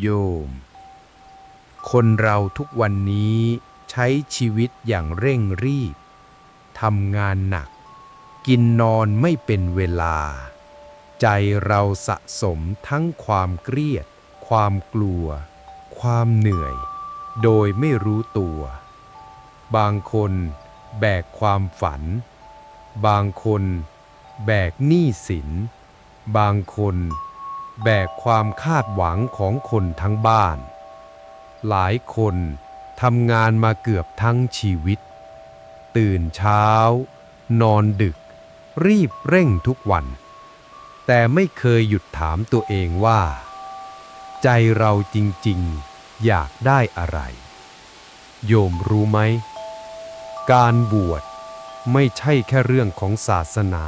โยม คนเราทุกวันนี้ใช้ชีวิตอย่างเร่งรีบ ทำงานหนัก กินนอนไม่เป็นเวลา ใจเราสะสมทั้งความเครียด ความกลัว ความเหนื่อย โดยไม่รู้ตัว บางคนแบกความฝัน บางคน แบกหนี้สิน บางคน แบกความคาดหวังของคนทั้งบ้าน หลายคนทำงานมาเกือบทั้งชีวิต ตื่นเช้า นอนดึก รีบเร่งทุกวัน แต่ไม่เคยหยุดถามตัวเองว่า ใจเราจริงๆ อยากได้อะไร โยมรู้ไหม การบวชไม่ใช่แค่เรื่องของศาสนา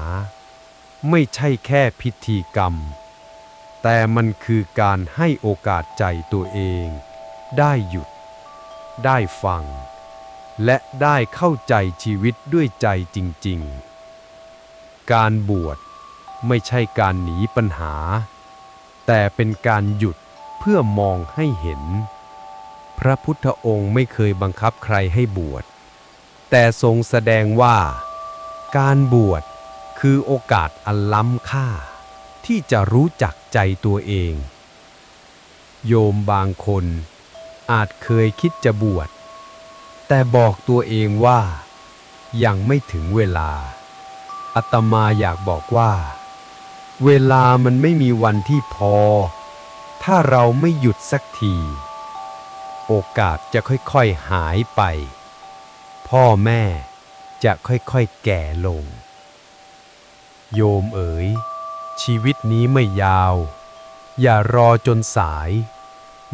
ไม่ใช่แค่พิธีกรรม แต่มันคือการให้โอกาสใจตัวเอง ได้หยุด ได้ฟัง และได้เข้าใจชีวิตด้วยใจจริง ๆ การบวชไม่ใช่การหนีปัญหา แต่เป็นการหยุดเพื่อมองให้เห็น พระพุทธองค์ไม่เคยบังคับใครให้บวช แต่ทรงแสดงว่า การบวชคือโอกาสอันล้ำค่า ที่จะรู้จักใจตัวเอง โยมบางคนอาจเคยคิดจะบวช แต่บอกตัวเองว่า ยังไม่ถึงเวลาอาตมาอยากบอกว่า เวลามันไม่มีวันที่พอ ถ้าเราไม่หยุดสักที โอกาสจะค่อยๆหายไป พ่อแม่จะค่อยๆแก่ลง โยมเอ๋ย ชีวิตนี้ไม่ยาว อย่ารอจนสาย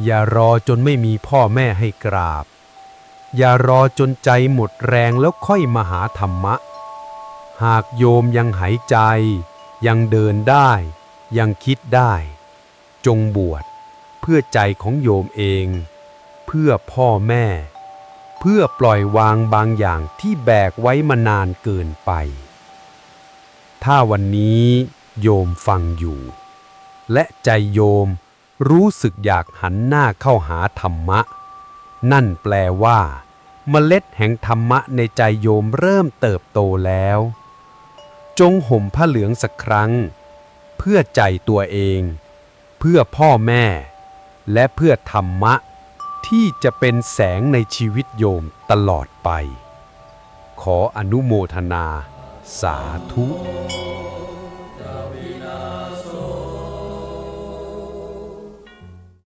อย่ารอจนไม่มีพ่อแม่ให้กราบ อย่ารอจนใจหมดแรงแล้วค่อยมาหาธรรมะ หากโยมยังหายใจ ยังเดินได้ ยังคิดได้ จงบวชเพื่อใจของโยมเอง เพื่อพ่อแม่ เพื่อปล่อยวางบางอย่างที่แบกไว้มานานเกินไป ถ้าวันนี้ โยมฟังอยู่ และใจโยมรู้สึกอยากหันหน้าเข้าหาธรรมะ นั่นแปลว่า เมล็ดแห่งธรรมะในใจโยมเริ่มเติบโตแล้ว จงห่มผ้าเหลืองสักครั้ง เพื่อใจตัวเอง เพื่อพ่อแม่ และเพื่อธรรมะ ที่จะเป็นแสงในชีวิตโยมตลอดไป ขออนุโมทนา สาธุ